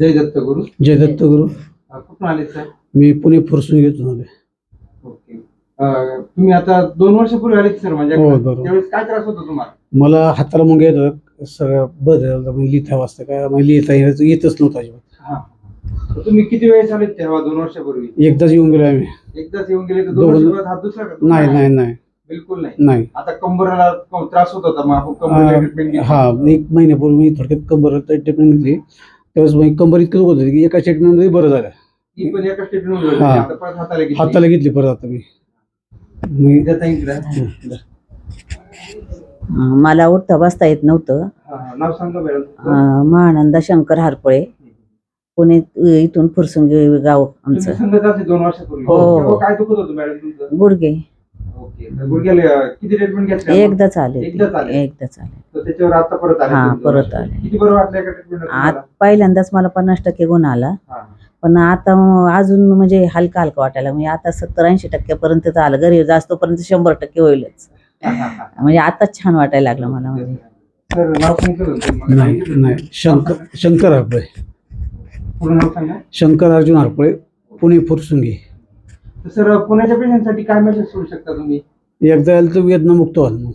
जय दत्त गुरु. जय दत्त गुरु. अ, कुठून आले सर मी पुणे फुरसून घेतो आलोय. ओके. अ, तुम्ही आता दोन वर्षापूर्वी आले सर माझ्या हो, बरोबर. त्यावेळेस काय त्रास होता तुम्हाला? मला हाताला मग येत सगळं बदल म्हणजे लिहिता वाजता काय मला लिहिता येत येतच नव्हतं अजिबात. हा. तर तुम्ही किती वेळेस आले तेव्हा दोन वर्षापूर्वी एकदाच येऊन गेलो आम्ही. एकदाच येऊन गेले तर दोन दोन- वर्षापूर्वी हात दुसरा का नाही नाही नाही. बिलकुल नाही. नाही. आता कंबरला त्रास होत होता मग आपण कंबरला ट्रीटमेंट अं, घेतली. हा एक महिन्यापूर्वी मी थोडक्यात कंबर ट्रीटमेंट घेतली. त्यावेळेस मग कंबर इतकं दुखत होती की एका ट्रीटमेंटमध्ये बरं झालं. ती पण एका ट्रीटमेंट हा. आता परत हाताला घेतली. हाताला घेतली परत आता मी. अं, मला उठता बसता येत नव्हतं. हा, हा. नाव सांगा मॅडम अं, महानंदा शंकर हारपळे. पुणे इथून फुरसुंगी गाव आमचं. संगत असे दोन वर्षापूर्वी. हो. तेव्हा काय दुखत होतं मॅडम तुमचं? गुडगे गुडघ्याला किती ट्रीटमेंट घेतली एकदाच आले एकदाच आले? एकदाच आले. तर त्याच्यावर आता परत आले हा, परत. आले. किती बरं वाटलं एका ट्रीटमेंट आत पहिल्यांदाच मला पन्नास टक्के गुण आला. पण आता अजून म्हणजे हलका हलका वाटायला म्हणजे आता सत्तर ऐंशी टक्क्यापर्यंत आलं. घरी जास्तपर्यंत शंभर टक्के होईलच. म्हणजे आताच छान वाटायला लागलं मला म्हणजे. सर नाव सांगितलं होतं तुम्ही? नाही नाही. शंकर शंकर हरपळे. पूर्ण नाव सांगा. शंकर अर्जुन हरपळे पुणे फुरसुंगी. तर सर पुण्याच्या पेशंटसाठी काय मेसेज सोडू शकता तुम्ही? एकदा आलं तर वेदना मुक्त व्हाल मग.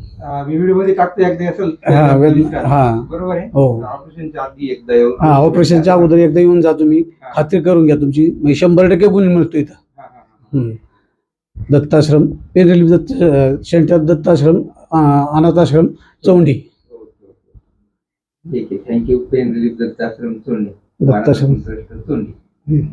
व्हिडिओमध्ये टाकतो एकदा असेल हा, वेद- हा. बरोबर आहे? हो. ऑपरेशनच्या आधी एकदा येऊन हा ऑपरेशनच्या अगोदर एकदा येऊन जा तुम्ही. खात्री करून घ्या तुमची. म्हणजे शंभर टक्के गुण मिळतो इथं. हा, हा, हा. हम्म. दत्ताश्रम पेन रिलीफ दत्त अं, सेंटर दत्ताश्रम अं, अनाथाश्रम चौंडी ओके, ओके. ठीक आहे. Thank you. Pen relief Dattashram. Chondi Dattashram Chondi हम्म.